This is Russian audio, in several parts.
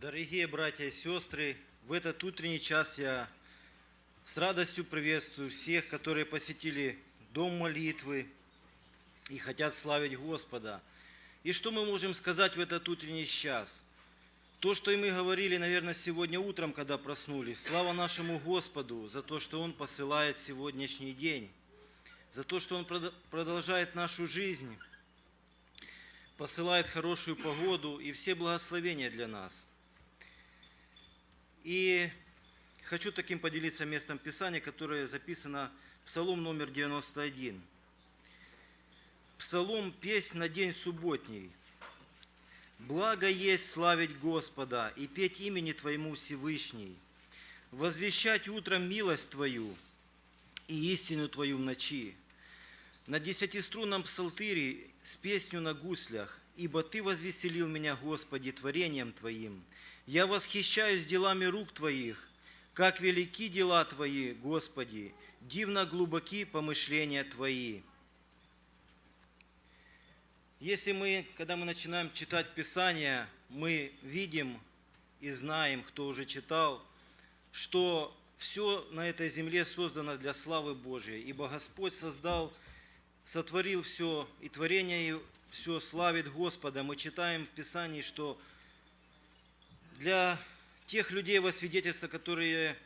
Дорогие братья и сестры, в этот утренний час я с радостью приветствую всех, которые посетили дом молитвы и хотят славить Господа. И что мы можем сказать в этот утренний час? То, что и мы говорили, наверное, сегодня утром, когда проснулись. Слава нашему Господу за то, что Он посылает сегодняшний день, за то, что Он прод- продолжает нашу жизнь, посылает хорошую погоду и все благословения для нас. И хочу таким поделиться местом Писания, которое записано Псалом номер 91. Псалом «Песнь на день субботний». «Благо есть славить Господа и петь имени Твоему Всевышний, возвещать утром милость Твою и истину Твою в ночи, на десятиструнном псалтыре с песню на гуслях, ибо Ты возвеселил меня, Господи, творением Твоим. Я восхищаюсь делами рук Твоих, как велики дела Твои, Господи, дивно глубоки помышления Твои. Если мы, когда мы начинаем читать Писание, мы видим и знаем, кто уже читал, что все на этой земле создано для славы Божией, ибо Господь создал, сотворил все, и творение все славит Господа. Мы читаем в Писании, что для тех людей во свидетельство, которые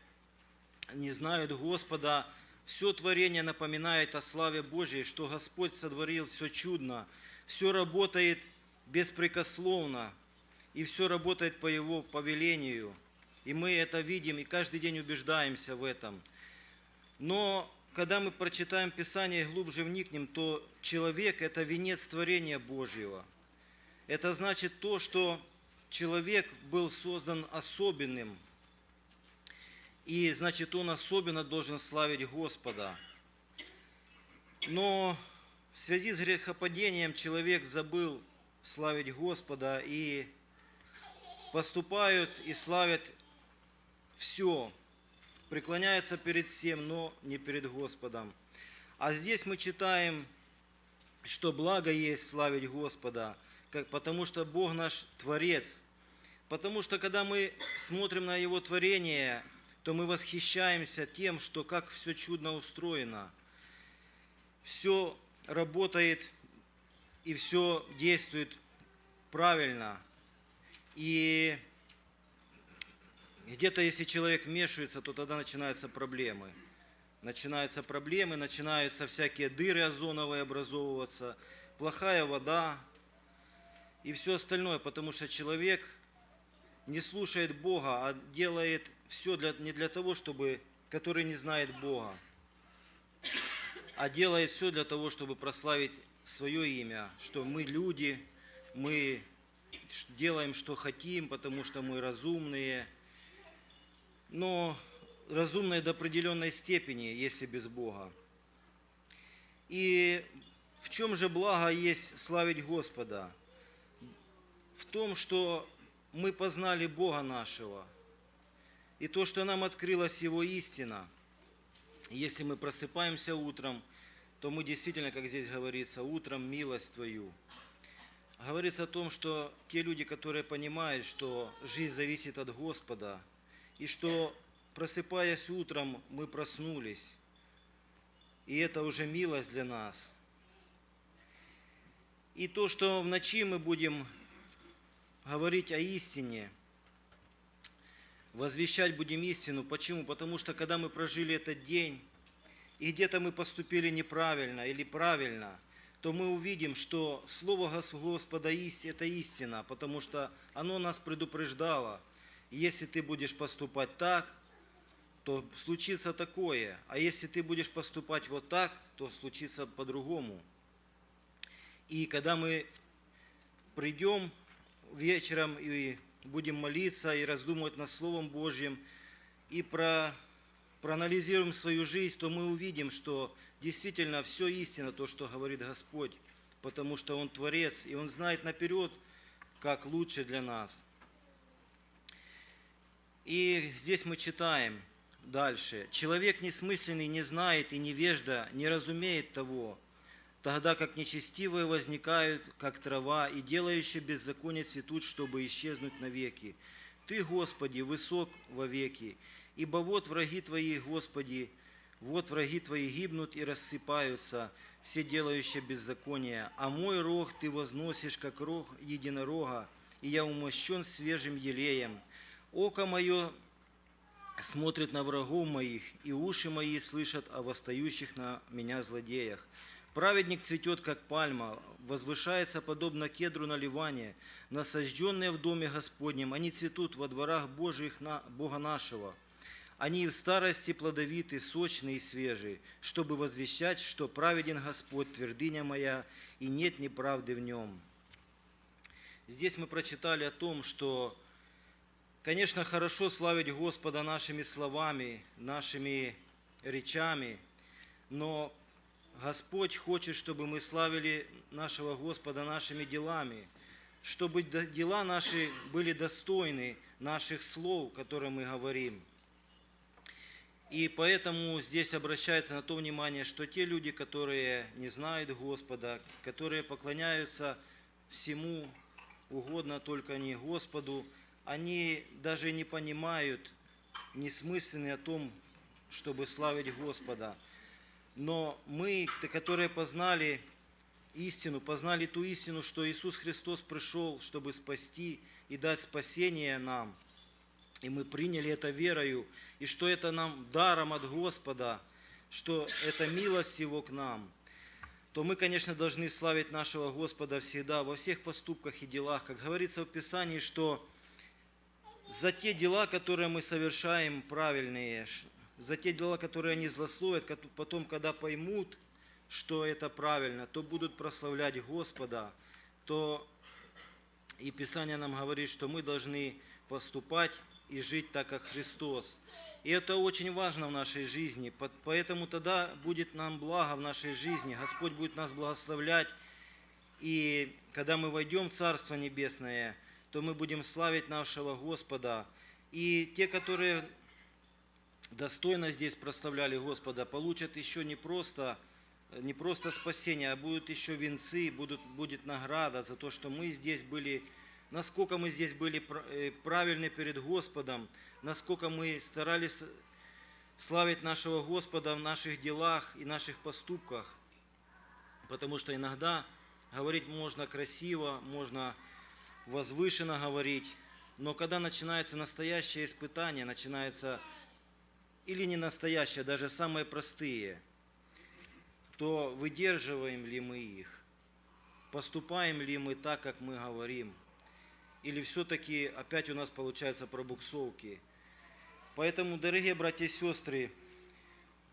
не знают Господа, все творение напоминает о славе Божьей, что Господь сотворил все чудно, все работает беспрекословно, и все работает по Его повелению. И мы это видим, и каждый день убеждаемся в этом. Но когда мы прочитаем Писание и глубже вникнем, то человек – это венец творения Божьего. Это значит то, что человек был создан особенным, и значит он особенно должен славить Господа. Но в связи с грехопадением человек забыл славить Господа и поступают и славят все, преклоняются перед всем, но не перед Господом. А здесь мы читаем, что благо есть славить Господа, как, потому что Бог наш Творец. Потому что когда мы смотрим на Его творение, то мы восхищаемся тем, что как все чудно устроено. Все работает и все действует правильно. И где-то, если человек вмешивается, то тогда начинаются проблемы. Начинаются проблемы, начинаются всякие дыры озоновые образовываться, плохая вода и все остальное, потому что человек не слушает Бога, а делает все для, не для того, чтобы, который не знает Бога, а делает все для того, чтобы прославить свое имя, что мы люди, мы делаем, что хотим, потому что мы разумные, но разумные до определенной степени, если без Бога. И в чем же благо есть славить Господа? В том, что мы познали Бога нашего, и то, что нам открылась Его истина. Если мы просыпаемся утром, то мы действительно, как здесь говорится, утром милость Твою. Говорится о том, что те люди, которые понимают, что жизнь зависит от Господа, и что, просыпаясь утром, мы проснулись, и это уже милость для нас. И то, что в ночи мы будем говорить о истине, возвещать будем истину. Почему? Потому что когда мы прожили этот день, и где-то мы поступили неправильно или правильно, то мы увидим, что Слово Гос- Господа это истина, потому что оно нас предупреждало. Если ты будешь поступать так, то случится такое. А если ты будешь поступать вот так, то случится по-другому. И когда мы придем вечером и будем молиться и раздумывать над Словом Божьим, и про, проанализируем свою жизнь, то мы увидим, что действительно все истина, то, что говорит Господь, потому что Он Творец, и Он знает наперед, как лучше для нас. И здесь мы читаем дальше. «Человек несмысленный не знает и невежда не разумеет того, тогда как нечестивые возникают, как трава, и делающие беззаконие цветут, чтобы исчезнуть навеки. Ты Господи, высок вовеки, ибо вот враги Твои, Господи, вот враги Твои гибнут и рассыпаются, все делающие беззаконие, а мой рог Ты возносишь, как рог единорога, и я умощен свежим елеем. Око мое смотрит на врагов моих, и уши мои слышат о восстающих на меня злодеях. Праведник цветет, как пальма, возвышается, подобно кедру на Ливане, насажденные в доме Господнем, они цветут во дворах Божьих на Бога нашего. Они и в старости плодовиты, сочные и свежие, чтобы возвещать, что праведен Господь, твердыня моя, и нет неправды в нем. Здесь мы прочитали о том, что, конечно, хорошо славить Господа нашими словами, нашими речами, но Господь хочет, чтобы мы славили нашего Господа нашими делами, чтобы дела наши были достойны наших слов, которые мы говорим. И поэтому здесь обращается на то внимание, что те люди, которые не знают Господа, которые поклоняются всему угодно только не Господу, они даже не понимают несмысленны о том, чтобы славить Господа. Но мы, которые познали истину, познали ту истину, что Иисус Христос пришел, чтобы спасти и дать спасение нам, и мы приняли это верою, и что это нам даром от Господа, что это милость Его к нам, то мы, конечно, должны славить нашего Господа всегда во всех поступках и делах. Как говорится в Писании, что за те дела, которые мы совершаем правильные, за те дела, которые они злословят, потом, когда поймут, что это правильно, то будут прославлять Господа, то и Писание нам говорит, что мы должны поступать и жить так, как Христос. И это очень важно в нашей жизни, по- поэтому тогда будет нам благо в нашей жизни, Господь будет нас благословлять, и когда мы войдем в Царство Небесное, то мы будем славить нашего Господа. И те, которые достойно здесь прославляли Господа, получат еще не просто, не просто спасение, а будут еще венцы, будут, будет награда за то, что мы здесь были, насколько мы здесь были э, правильны перед Господом, насколько мы старались славить нашего Господа в наших делах и наших поступках. Потому что иногда говорить можно красиво, можно возвышенно говорить, но когда начинается настоящее испытание, начинается или не настоящее, даже самые простые, то выдерживаем ли мы их, поступаем ли мы так, как мы говорим, или все-таки опять у нас получаются пробуксовки. Поэтому, дорогие братья и сестры,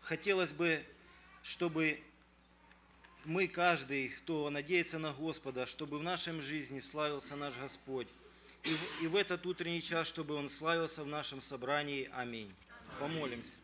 хотелось бы, чтобы мы, каждый, кто надеется на Господа, чтобы в нашем жизни славился наш Господь. И в, и в этот утренний час, чтобы Он славился в нашем собрании. Аминь. Помолимся.